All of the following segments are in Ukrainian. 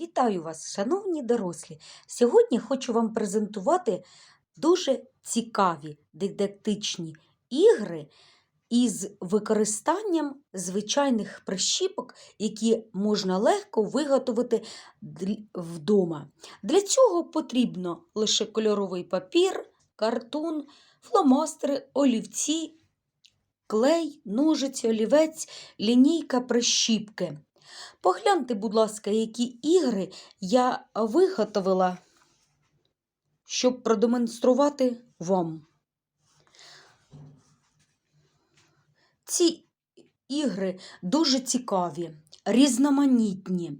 Вітаю вас, шановні дорослі! Сьогодні хочу вам презентувати дуже цікаві дидактичні ігри із використанням звичайних прищіпок, які можна легко виготовити вдома. Для цього потрібно лише кольоровий папір, картон, фломастери, олівці, клей, ножиці, олівець, лінійка, прищіпки. Погляньте, будь ласка, які ігри я виготовила, щоб продемонструвати вам. Ці ігри дуже цікаві, різноманітні,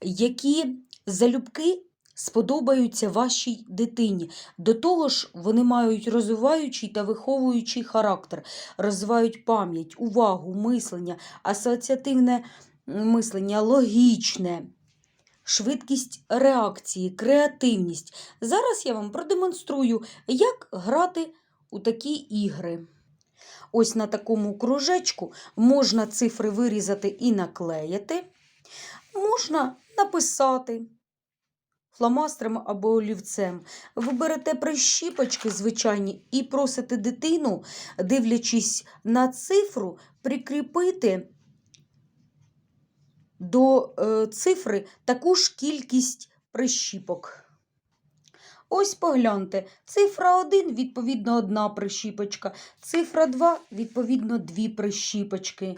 які залюбки сподобаються вашій дитині. До того ж, вони мають розвиваючий та виховуючий характер, розвивають пам'ять, увагу, мислення, асоціативне мислення, логічне, швидкість реакції, креативність. Зараз я вам продемонструю, як грати у такі ігри. Ось на такому кружечку можна цифри вирізати і наклеїти, можна написати фломастером або олівцем. Ви берете прищіпочки звичайні і просите дитину, дивлячись на цифру, прикріпити до е, цифри таку ж кількість прищіпок. Ось погляньте, цифра 1, відповідно, одна прищіпочка, цифра 2, відповідно, дві прищіпочки.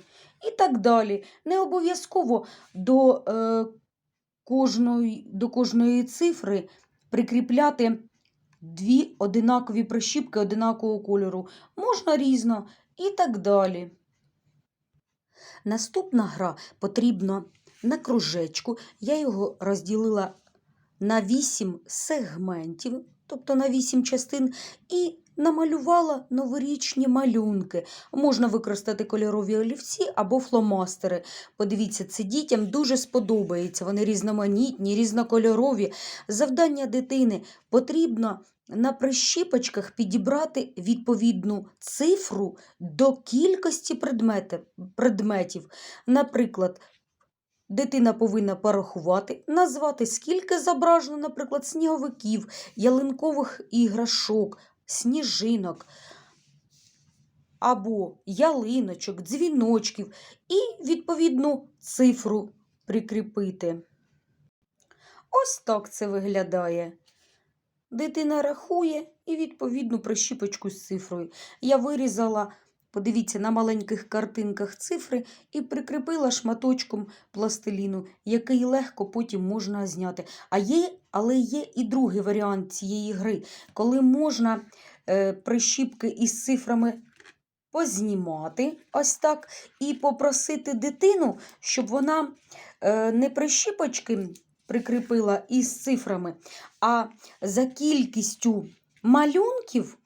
І так далі. Не обов'язково до, е, кожної, до кожної цифри прикріпляти дві одинакові прищіпки одинакового кольору. Можна різно і так далі. Наступна гра потрібно на кружечку. Я його розділила на 8 сегментів, тобто на 8 частин, і намалювала новорічні малюнки. Можна використати кольорові олівці або фломастери. Подивіться, це дітям дуже сподобається. Вони різноманітні, різнокольорові. Завдання дитини потрібно на прищіпочках підібрати відповідну цифру до кількості предметів. Наприклад, дитина повинна порахувати, назвати, скільки зображено, наприклад, сніговиків, ялинкових іграшок, сніжинок або ялиночок, дзвіночків і відповідну цифру прикріпити. Ось так це виглядає. Дитина рахує і відповідну прищіпочку з цифрою. Я вирізала, подивіться, на маленьких картинках цифри і прикріпила шматочком пластиліну, який легко потім можна зняти. А є, але є і другий варіант цієї гри, коли можна е, прищіпки із цифрами познімати ось так, і попросити дитину, щоб вона е, не прищіпочки прикріпила із цифрами, а за кількістю малюнків,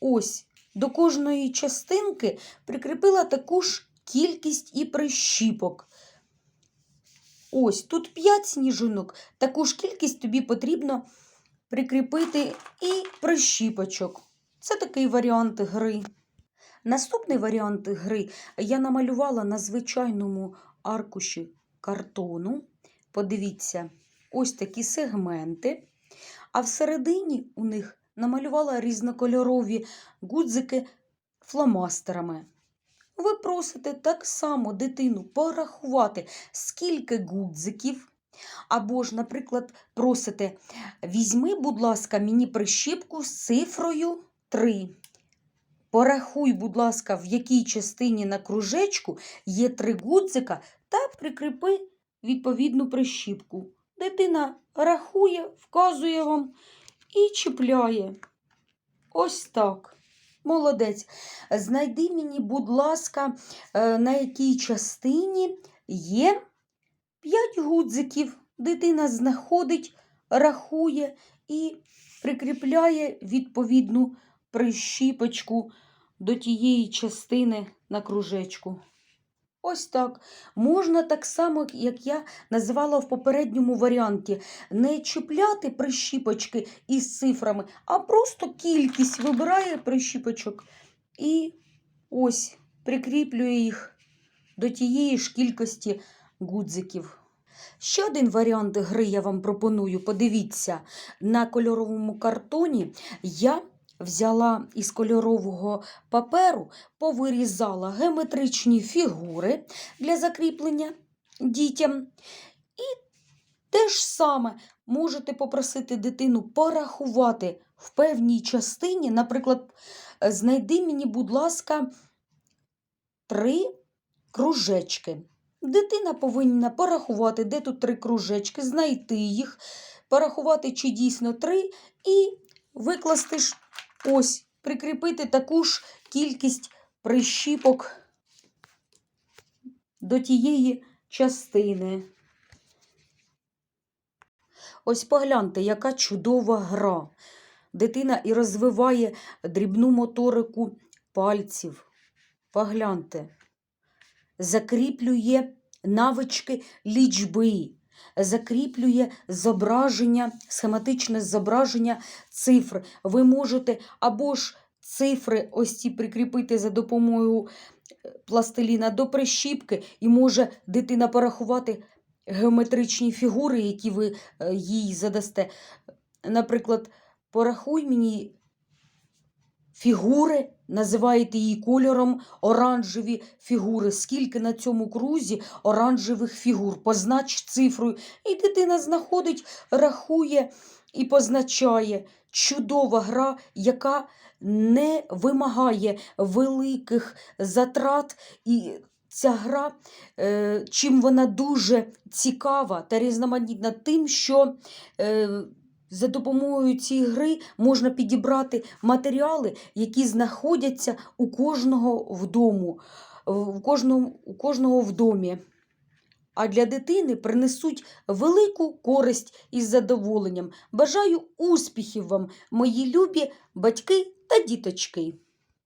ось до кожної частинки прикріпила таку ж кількість і прищіпок. Ось тут 5 сніжинок, таку ж кількість тобі потрібно прикріпити і прищіпочок. Це такий варіант гри. Наступний варіант гри я намалювала на звичайному аркуші картону. Подивіться, ось такі сегменти. А всередині у них намалювала різнокольорові гудзики фломастерами. Ви просите так само дитину порахувати, скільки гудзиків. Або ж, наприклад, просите, візьми, будь ласка, мені прищіпку з цифрою 3. Порахуй, будь ласка, в якій частині на кружечку є три гудзика та прикріпи відповідну прищіпку. Дитина рахує, вказує вам і чіпляє. Ось так. Молодець. Знайди мені, будь ласка, е, на якій частині є 5 гудзиків. Дитина знаходить, рахує і прикріпляє відповідну прищіпочку до тієї частини на кружечку. Ось так. Можна так само, як я називала в попередньому варіанті, не чіпляти прищіпочки із цифрами, а просто кількість вибирає прищіпочок і ось прикріплює їх до тієї ж кількості гудзиків. Ще один варіант гри я вам пропоную. Подивіться, на кольоровому картоні я взяла із кольорового паперу, повирізала геометричні фігури для закріплення дітям. І те ж саме можете попросити дитину порахувати в певній частині. Наприклад, знайди мені, будь ласка, три кружечки. Дитина повинна порахувати, де тут три кружечки, знайти їх, порахувати, чи дійсно три, і викласти ось, прикріпити таку ж кількість прищіпок до тієї частини. Ось погляньте, яка чудова гра. Дитина і розвиває дрібну моторику пальців. Погляньте. Закріплює навички лічби, закріплює зображення, схематичне зображення цифр. Ви можете або ж цифри ось ці прикріпити за допомогою е, пластиліна до прищіпки, і може дитина порахувати геометричні фігури, які ви е, їй задасте. Наприклад, порахуй мені фігури, називаєте її кольором оранжеві фігури. Скільки на цьому крузі оранжевих фігур? Познач цифрою. І дитина знаходить, рахує і позначає. Чудова гра, яка не вимагає великих затрат. І ця гра, е, чим вона дуже цікава та різноманітна, тим, що е, за допомогою цієї гри можна підібрати матеріали, які знаходяться у кожного вдому, у кожного, у кожного в домі. А для дитини принесуть велику користь із задоволенням. Бажаю успіхів вам, мої любі батьки та діточки!